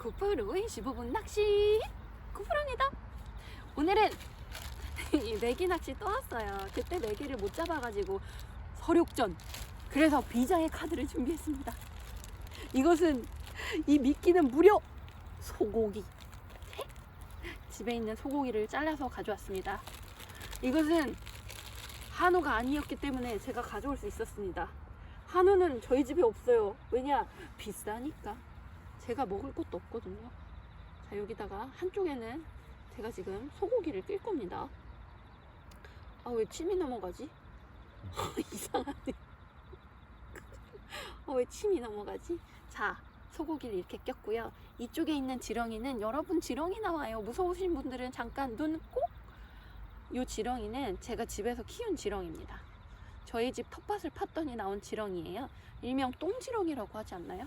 구프로의 15분 낚시 구프로입니다. 오늘은 이 메기 낚시 또 왔어요. 그때 메기를 못 잡아가지고 서력전. 그래서 비자의 카드를 준비했습니다. 이것은 이 미끼는 무려 소고기. 집에 있는 소고기를 잘라서 가져왔습니다. 이것은 한우가 아니었기 때문에 제가 가져올 수 있었습니다. 한우는 저희 집에 없어요. 왜냐? 비싸니까. 제가 먹을 것도 없거든요. 자, 여기다가 한쪽에는 제가 지금 소고기를 낄 겁니다. 아, 왜 침이 넘어가지? 이상하네. 어, 왜 침이 넘어가지? 자, 소고기를 이렇게 꼈고요. 이쪽에 있는 지렁이는 여러분 지렁이 나와요. 무서우신 분들은 잠깐 눈 꼭. 요 지렁이는 제가 집에서 키운 지렁이입니다. 저희 집 텃밭을 팠더니 나온 지렁이에요. 일명 똥지렁이라고 하지 않나요?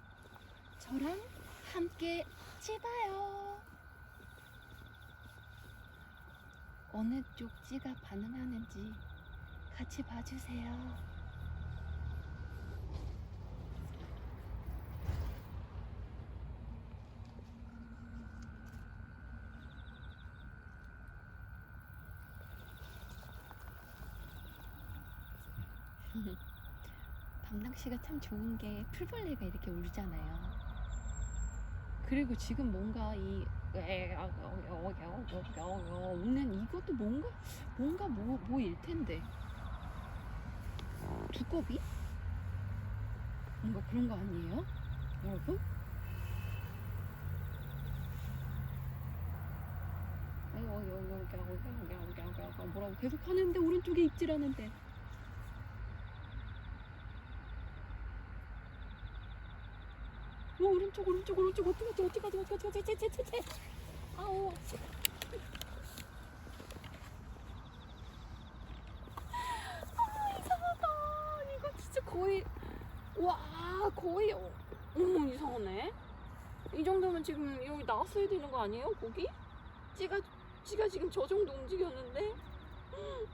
저랑 함께 찌봐요. 어느 쪽 찌가 반응하는지 같이 봐주세요. 밤낚시가 참 좋은 게 풀벌레가 이렇게 울잖아요. 그리고 지금 뭔가 이 우는 이것도 뭔가 뭔가 뭐 뭐일 텐데 두꺼비? 뭔가 그런 거 아니에요, 여러분? 뭐라고 계속 하는데 오른쪽에 입질하는데 어, 오른쪽 오른쪽 오른쪽 어떡하지 어떡하지 어떡하지 어떡하지 쟤쟤쟤쟤. 아우. 아 이상하다. 이거 진짜 거의 와 거의 어, 어머 이상하네. 이 정도면 지금 여기 나왔어야 되는 거 아니에요 고기? 찌가 찌가 지금 저 정도 움직였는데? 음,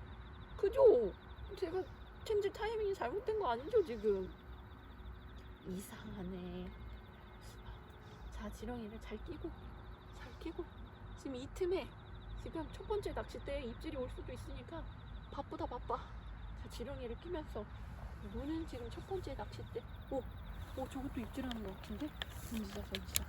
그죠? 제가 챔질 타이밍이 잘못된 거 아니죠 지금? 이상하네 자 지렁이를 잘 끼고 잘 끼고. 지금 이 틈에 지금 첫 번째 낚싯대에 입질이 올 수도 있으니까 바쁘다 바빠. 자 지렁이를 끼면서 노는 지금 첫 번째 낚싯대. 오, 오 저것도 입질하는 것 같은데? 던지자 던지자.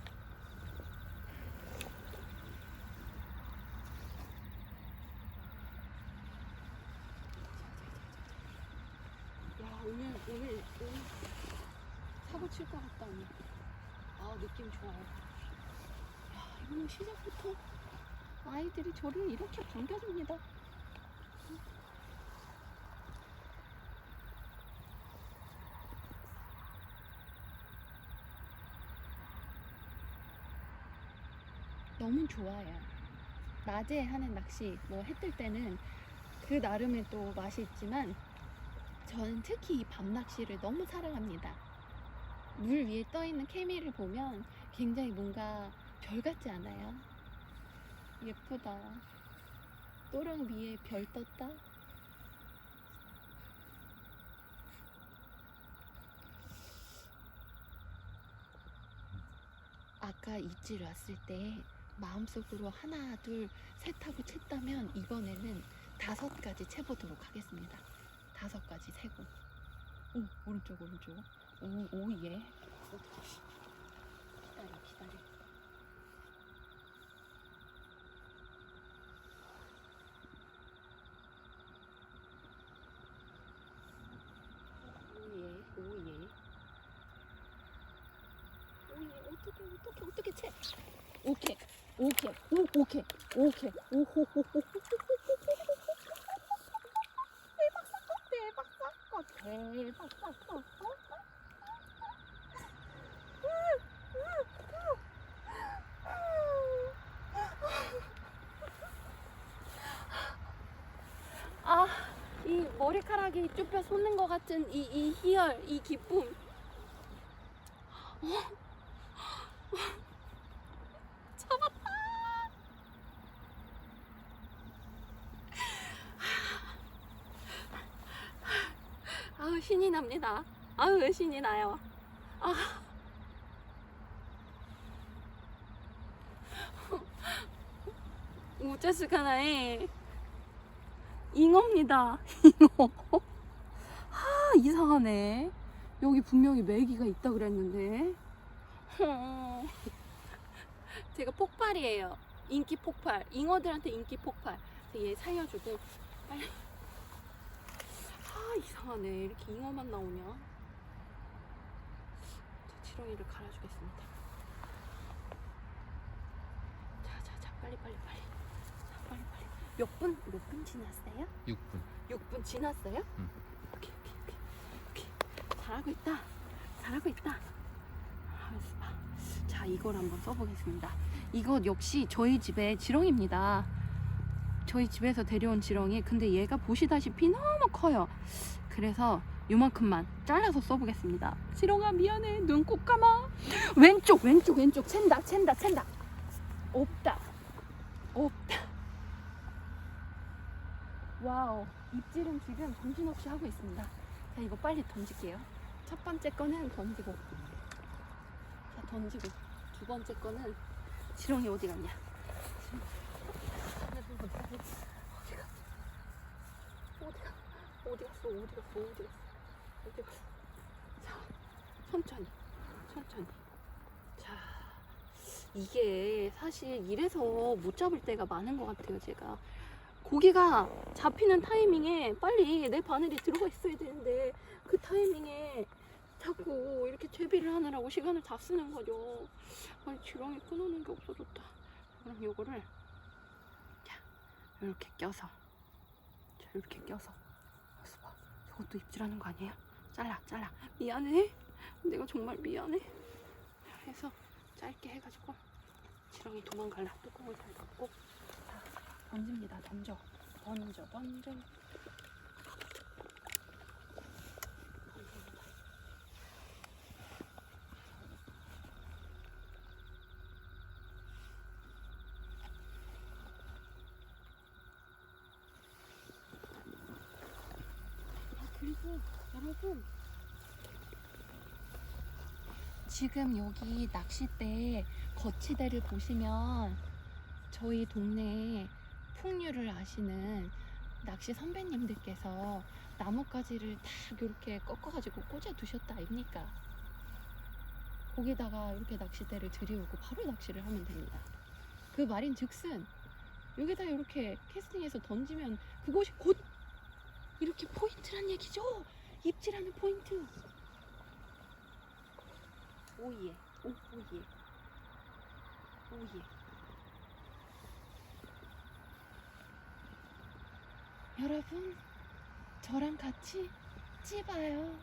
야 오늘 오늘 오늘 사고 칠 것 같다 오늘 아 느낌 좋아요. 야 이거는 시작부터 아이들이 저를 이렇게 반겨줍니다. 너무 좋아요. 낮에 하는 낚시, 뭐 해 뜰 때는 그 나름의 또 맛이 있지만 저는 특히 이 밤 낚시를 너무 사랑합니다. 물 위에 떠 있는 케미를 보면 굉장히 뭔가 별 같지 않아요? 예쁘다. 또랑 위에 별 떴다. 아까 입질 왔을 때 마음속으로 하나, 둘, 셋 하고 챘다면 이번에는 다섯 가지 채보도록 하겠습니다. 다섯 가지 세고. 오, 오른쪽, 오른쪽. 오, 오예. 기다려, 기다려. 오예, 오예. 오예, 어떻게, 어떻게, 어떻게 채? 오케이, 오케이, 오, 오케이, 오케이, 오호호호호. 대박 사건, 대박 사건, 대박 사건. 머리카락이 쭈뼛 솟는 것 같은 이, 이 희열, 이 기쁨. 어? 잡았다! 아우, 신이 납니다. 아우, 신이 나요? 아. 우짜스카나에 잉어입니다. 잉어. 아 이상하네. 여기 분명히 메기가 있다 그랬는데. 어. 제가 폭발이에요. 인기 폭발. 잉어들한테 인기 폭발. 얘 살려주고 빨리. 아 이상하네. 이렇게 잉어만 나오냐? 자 지렁이를 갈아주겠습니다. 자 자 자 빨리 빨리 빨리. 몇 분? 몇 분 지났어요? 6분. 6분 지났어요? 응. 오케이, 오케이, 오케이. 오케이. 잘하고 있다. 잘하고 있다. 아, 자, 이걸 한번 써보겠습니다. 이거 역시 저희 집의 지렁입니다. 저희 집에서 데려온 지렁이. 근데 얘가 보시다시피 너무 커요. 그래서 요만큼만 잘라서 써보겠습니다. 지렁아 미안해. 눈 꼭 감아. 왼쪽, 왼쪽, 왼쪽. 챈다, 챈다, 챈다. 없다. 와우 입질은 지금 정신없이 하고 있습니다. 자 이거 빨리 던질게요. 첫 번째 거는 던지고 자 던지고. 두 번째 거는 지렁이 어디 갔냐? 어디 갔어 어디 갔어 어디 갔어? 어디 갔어? 어디 갔어? 어디 갔어? 자 천천히 천천히. 자 이게 사실 이래서 못 잡을 때가 많은 것 같아요 제가 고기가 잡히는 타이밍에 빨리 내 바늘이 들어가 있어야 되는데 그 타이밍에 자꾸 이렇게 채비를 하느라고 시간을 다 쓰는 거죠. 아니 지렁이 끊어놓은 게 없어졌다. 그럼 요거를 자 이렇게 껴서 자 이렇게 껴서 봐. 저것도 입질하는 거 아니에요? 잘라 잘라 미안해. 내가 정말 미안해. 해서 짧게 해가지고 지렁이 도망갈라 뚜껑을 잘 닫고 던집니다. 던져. 던져. 던져. 아, 그리고 여러분 지금 여기 낚싯대 거치대를 보시면 저희 동네에 풍류를 아시는 낚시 선배님들께서 나뭇가지를 딱 이렇게 꺾어가지고 꽂아 두셨다 아닙니까? 거기다가 이렇게 낚싯대를 들이오고 바로 낚시를 하면 됩니다. 그 말인 즉슨 여기다 이렇게 캐스팅해서 던지면 그곳이 곧 이렇게 포인트란 얘기죠. 입질하는 포인트. 오예, 오 오예, 오예. 여러분, 저랑 같이 찝어요.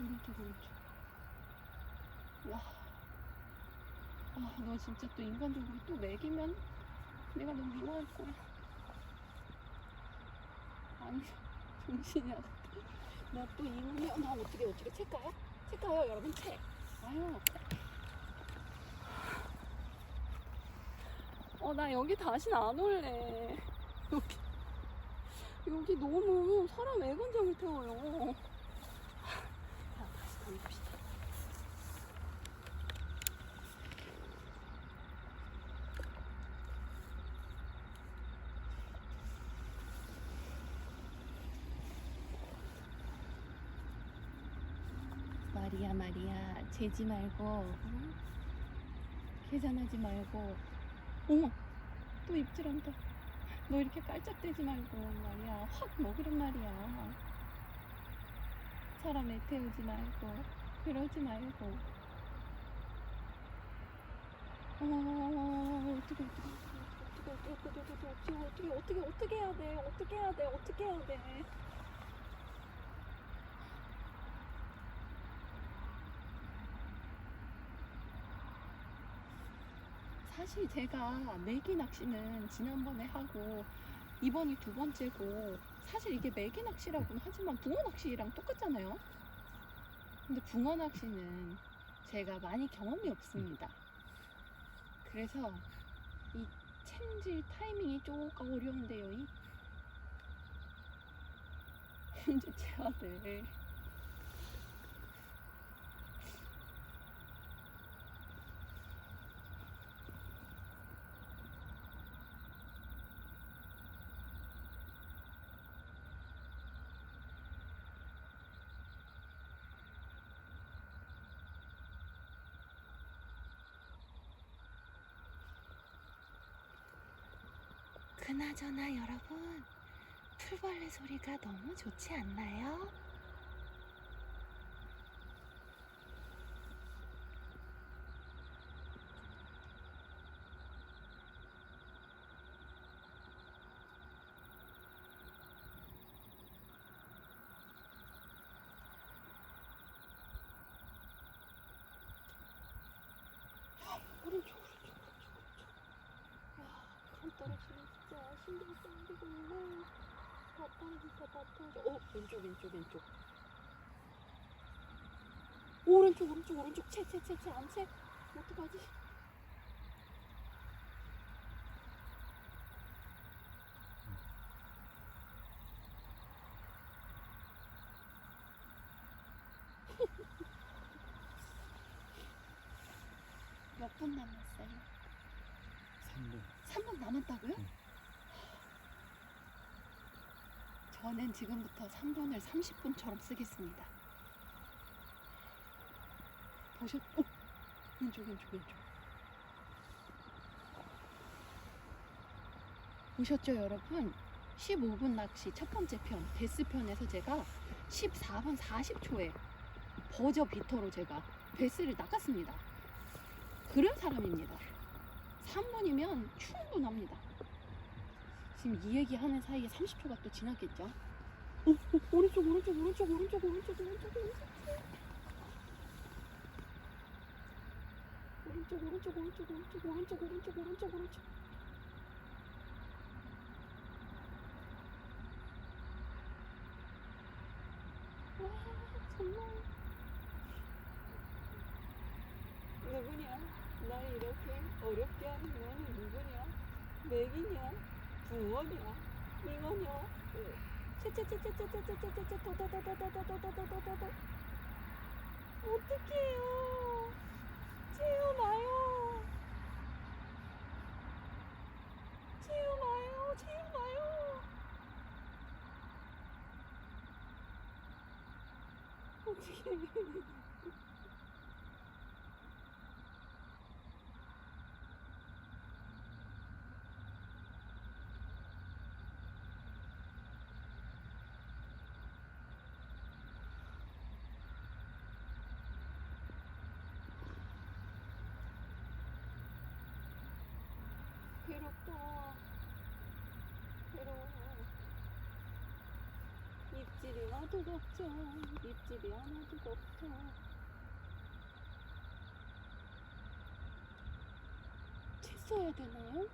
오른쪽, 오른쪽. 와. 아, 너 진짜 또 인간적으로 또 먹이면 내가 너무 미워할 거야. 아니, 정신이 안 나또 이러면 나 어떻게 어떻게 칠까요? 칠까요, 여러분? 채. 아유. 어, 나 여기 다시는 안 올래. 여기. 여기 너무 사람 애간장을 태워요. 자, 다시 던집시다. 마리아 마리아 재지 말고 응? 계산하지 말고 어머 또 입질한다 너 이렇게 깔짝대지 말고 말이야 확 먹으란 말이야 사람 애 태우지 말고 그러지 말고 어 어떻게 어떻게 어떻게 어떻게 어떻게 어떻게 어떻게 어떻게 해야 돼 어떻게 해야 돼 어떻게 해야 돼 사실 제가 메기 낚시는 지난번에 하고 이번이 두 번째고 사실 이게 메기 낚시라고는 하지만 붕어 낚시랑 똑같잖아요. 근데 붕어 낚시는 제가 많이 경험이 없습니다. 그래서 이 챔질 타이밍이 조금 어려운데요. 이 언제 채야 그나저나 여러분, 풀벌레 소리가 너무 좋지 않나요? 오른쪽, 오른쪽, 오른쪽, 오른쪽. 와, 그럼 떨어지면 진짜 다 떨어져. 어, 왼쪽, 왼쪽, 왼쪽. 오른쪽, 오른쪽, 오른쪽. 채, 채, 채, 채, 안 채. 어떡하지? 몇 분 남았어요? 3분 3분 남았다고요? 응. 저는 지금부터 3분을 30분처럼 쓰겠습니다. 보셨, 어? 왼쪽, 왼쪽, 왼쪽. 보셨죠, 여러분? 15분 낚시 첫 번째 편, 데스 편에서 제가 14분 40초에 버저 비터로 제가 베스를 낚았습니다. 그런 사람입니다. 3분이면 충분합니다. 지금 이 얘기 하는 사이에 30초가 또 지났겠죠? 오, 오, 오른쪽, 오른쪽, 오른쪽, 오른쪽, 오른쪽, 오른쪽, 오른쪽. 오른쪽, 오른쪽, 오른쪽, 오른쪽, 오른쪽, 오른쪽, 오른쪽, 오른쪽. 누구냐? 날 이렇게 어렵게 하는 너는 누구냐? 맥이 냐? 붕어냐? 잉어냐? 채채채채채채채채채채도도도도도도도도도도도도도 어떡해요 채워놔요 채워놔요 채워놔요 어떡해 괴롭다. 괴로워. 와도 걱정, 입질이 안 와도 걱정. 채 써야 되나요?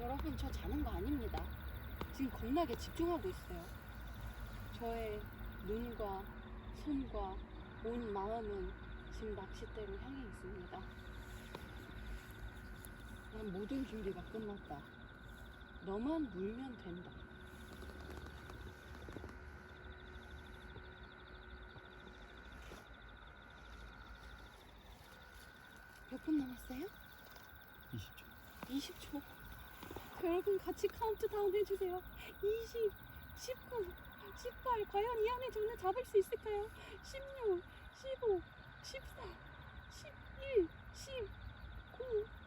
여러분 저 자는 거 아닙니다. 지금 겁나게 집중하고 있어요. 저의 눈과 손과 온 마음은 지금 낚싯대로 향해 있습니다. 난 모든 준비가 끝났다. 너만 물면 된다. 몇 분 남았어요? 20초 20초. 여러분 같이 카운트다운 해주세요. 20, 19, 18 과연 이 안에 저는 잡을 수 있을까요? 16 15 14 11 19